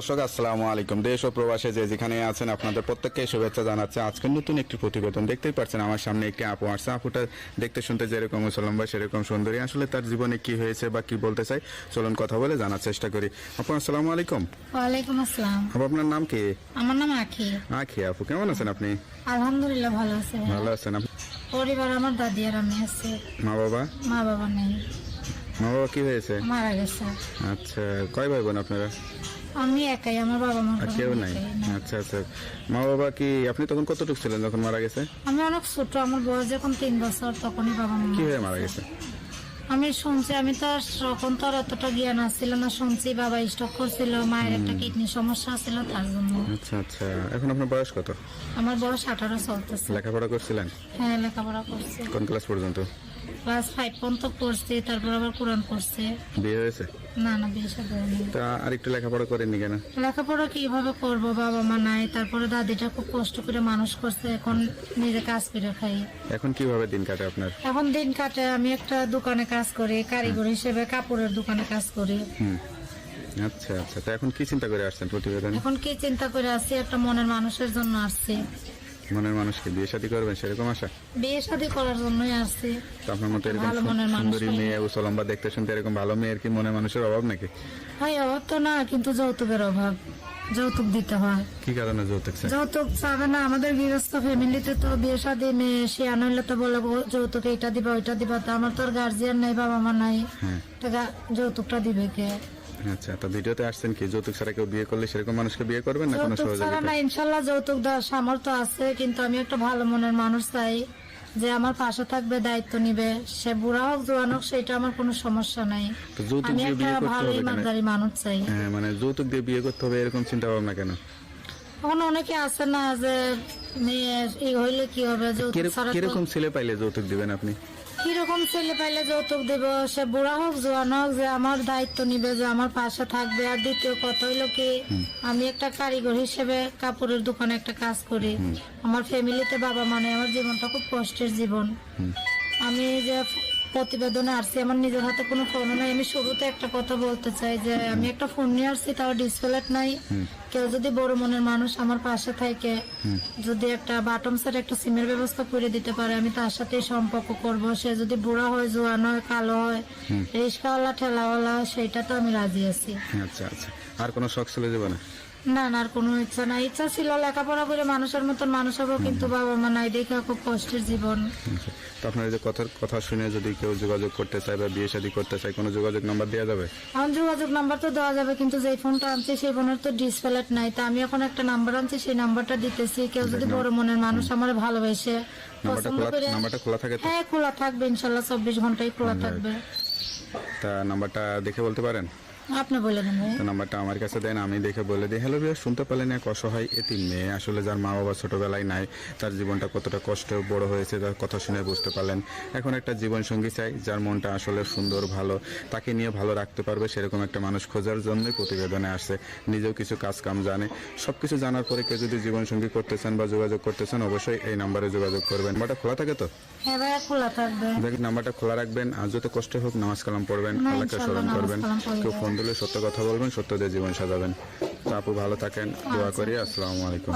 দর্শক আসসালামু আলাইকুম। দেশ ও প্রবাসে যে যেখানে আছেন আপনাদের প্রত্যেককে শুভেচ্ছা জানাচ্ছে। আজকের নতুন একটি প্রতিবেদন দেখতেই পাচ্ছেন। আমার সামনে একটি আপু আসছে। আপুটা দেখতে শুনতে যেরকম মুসলমান বা সেরকম সুন্দরী। আসলে তার জীবনে কি হয়েছে বা কি বলতে চাই চলুন কথা বলে জানার চেষ্টা করি। আপু আসসালামু আলাইকুম। ওয়ালাইকুম আসসালাম। আপু আপনার নাম কি? আমার নাম আখি। আখি আপু কেমন আছেন আপনি? আলহামদুলিল্লাহ ভালো আছে। ভালো আছেন আপনি? পরিবার আমার দাদি আর আমি আছে। মা বাবা মা বাবা নেই। মা বাবা কি হয়েছে? মারা গেছে। আচ্ছা কয় ভাই বোন আপনারা? আমি একাই আমার বাবা মা আর কেউ নাই? আচ্ছা আচ্ছা। মা বাবা কি আপনি তখন কতটুকু ছিলেন যখন মারা গেছে? আমি অনেক ছোট আমার বয়স যখন তিন বছর তখনই বাবা মা কি হয়ে মারা গেছে। আমি শুনছি আমি তো তখন তো আর অতটা জ্ঞান আসছিল না শুনছি বাবা স্টক করছিল মায়ের একটা কিডনি সমস্যা ছিল তার জন্য। আচ্ছা আচ্ছা। এখন আপনার বয়স কত? আমার বয়স আঠারো চলতেছে। লেখাপড়া করছিলেন? হ্যাঁ লেখাপড়া করছে। কোন ক্লাস পর্যন্ত? ক্লাস ফাইভ পর্যন্ত পড়ছে তারপর আবার কোরআন পড়ছে। বিয়ে হয়েছে? না না বিয়ে সাথে তা আর একটু লেখাপড়া করেননি কেন? লেখাপড়া কীভাবে করব? বাবা মা নাই তারপরে দাদিটা খুব কষ্ট করে মানুষ করছে এখন নিজে কাজ করে খাই। এখন কীভাবে দিন কাটে আপনার? এখন দিন কাটে আমি একটা দোকানে কাজ করি কারিগর হিসেবে কাপড়ের দোকানে কাজ করি। আচ্ছা আচ্ছা। তা এখন কি চিন্তা করে আসছেন প্রতিবেদনে? এখন কি চিন্তা করে আসছি একটা মনের মানুষের জন্য আসছি। মনের মানুষকে বিয়ে শাদী করবেন সেরকম আশা? বিয়ে শাদী করার জন্যই আসছি। আপনার মতো এরকম সুন্দরী। মেয়ে উসলম্বা দেখতে শুনতে এরকম ভালো মেয়ের কি মনের মানুষের অভাব নাকি? হয় অভাব তো না কিন্তু যৌতুকের অভাব। যৌতুক দিতে হয়। কি কারণে যৌতুক চাই যৌতুক চাবে না আমাদের গৃহস্থ ফ্যামিলিতে তো বিয়ে শাদী মেয়ে সে আনলে তো বলে "ও, যৌতুক এটা দিবা ওইটা দিবা। তো আমার তো আর গার্জিয়ান নাই বাবা মা নাই। হ্যাঁ। যৌতুকটা দিবে কে? আচ্ছা তো ভিডিওতে আসছেন কি? যৌতুক ছাড়া কেউ বিয়ে করলে সেরকম মানুষকে বিয়ে করবেন না? কোনো যৌতুক ছাড়া সহযোগিতা না ইনশাল্লাহ যৌতুক দেওয়ার সামর্থ্য আছে কিন্তু আমি একটা ভালো মনের মানুষ চাই যে আমার পাশে থাকবে দায়িত্ব নিবে সে বুড়া হোক জোয়ান হোক সেটা আমার কোনো সমস্যা নাই। তো যৌতুক আমি দিয়ে একটা বিয়ে করতে ভালো হবে কেন? ইমানদারি মানুষ চাই। হ্যাঁ মানে যৌতুক দিয়ে বিয়ে করতে হবে এরকম চিন্তা ভাবনা কেন? এখন অনেকে আছে না যে মেয়ে এই হইলে কি হবে? যৌতুক কিরকম- ছাড়া তো কীরকম ছেলে পাইলে যৌতুক দিবেন আপনি? কীরকম ছেলে পাইলে যৌতুক দেব? সে বুড়া হোক জোয়ান হোক যে আমার দায়িত্ব নিবে যে আমার পাশে থাকবে। আর দ্বিতীয় কথা হইল কি আমি একটা কারিগর হিসেবে কাপড়ের দোকানে একটা কাজ করি। আমার ফ্যামিলিতে বাবা মানে আমার জীবনটা খুব কষ্টের জীবন। আমি যে প্রতিবেদনে আসছি আমার নিজের হাতে কোনো ফোন নাই। আমি শুরুতে একটা কথা বলতে চাই যে আমি একটা ফোন নিয়ে আসছি তাও ডিসপ্লে নাই। কেউ যদি বড় মনের মানুষ আমার পাশে থাকে যদি একটা বাটম সেট একটা সিমের ব্যবস্থা করে দিতে পারে আমি তার সাথে সম্পর্ক করব। সে যদি বুড়া হয় জোয়ান হয় কালো হয় রিক্সাওয়ালা ঠেলাওয়ালা সেটা তো আমি রাজি আছি। আচ্ছা আচ্ছা। আর কোনো শখ ছিল জীবনে না? না আর কোনো ইচ্ছা নাই। ইচ্ছা ছিল লেখাপড়া করে মানুষের মতন মানুষ হব কিন্তু বাবা মা নাই দেখে খুব কষ্টের জীবন। আচ্ছা। তো আপনার যে কথার কথা শুনে যদি কেউ যোগাযোগ করতে চায় বা বিয়ে শাদী করতে চায় কোনো যোগাযোগ নাম্বার দেওয়া যাবে? এখন যোগাযোগ নাম্বার তো দেওয়া যাবে কিন্তু ফোনটা আনছি সেই ফোনের তো ডিসপ্লে নাই। তা আমি এখন একটা নাম্বার আনছি সেই নাম্বারটা দিতেছি। কেউ যদি বড় মনের মানুষ আমার ভালোবেসে পছন্দ করে নাম্বারটা খোলা থাকে হ্যাঁ খোলা থাকবে ইনশাল্লাহ চব্বিশ ঘন্টাই খোলা থাকবে। তা নাম্বারটা দেখে বলতে পারেন? আপনি বলে দেন তো নাম্বারটা আমার কাছে দেন আমি দেখে বলে দিই। হ্যালো বিয়ার শুনতে পেলেন এক অসহায় এতিম মেয়ে। আসলে যার মা বাবা ছোটবেলায় নাই তার জীবনটা কতটা কষ্ট বড় হয়েছে তার কথা শুনে বুঝতে পারলেন। এখন একটা জীবন সঙ্গী চাই যার মনটা আসলে সুন্দর ভালো তাকে নিয়ে ভালো রাখতে পারবে সেরকম একটা মানুষ খোঁজার জন্যই প্রতিবেদনে আসছে। নিজেও কিছু কাজ কাম জানে। সব কিছু জানার পরে কেউ যদি জীবন সঙ্গী করতে চান বা যোগাযোগ করতে চান অবশ্যই এই নাম্বারে যোগাযোগ করবেন। নাম্বারটা খোলা থাকে তো? হ্যাঁ খোলা থাকবে। নাম্বারটা খোলা রাখবেন। আর যত কষ্ট হোক নামাজ কালাম পড়বেন আল্লাহকে স্মরণ করবেন। কেউ ফোন দিলে সত্য কথা বলবেন, সত্য দিয়ে জীবন সাজাবেন। তো আপু ভালো থাকেন, দোয়া করি, আসসালামু আলাইকুম।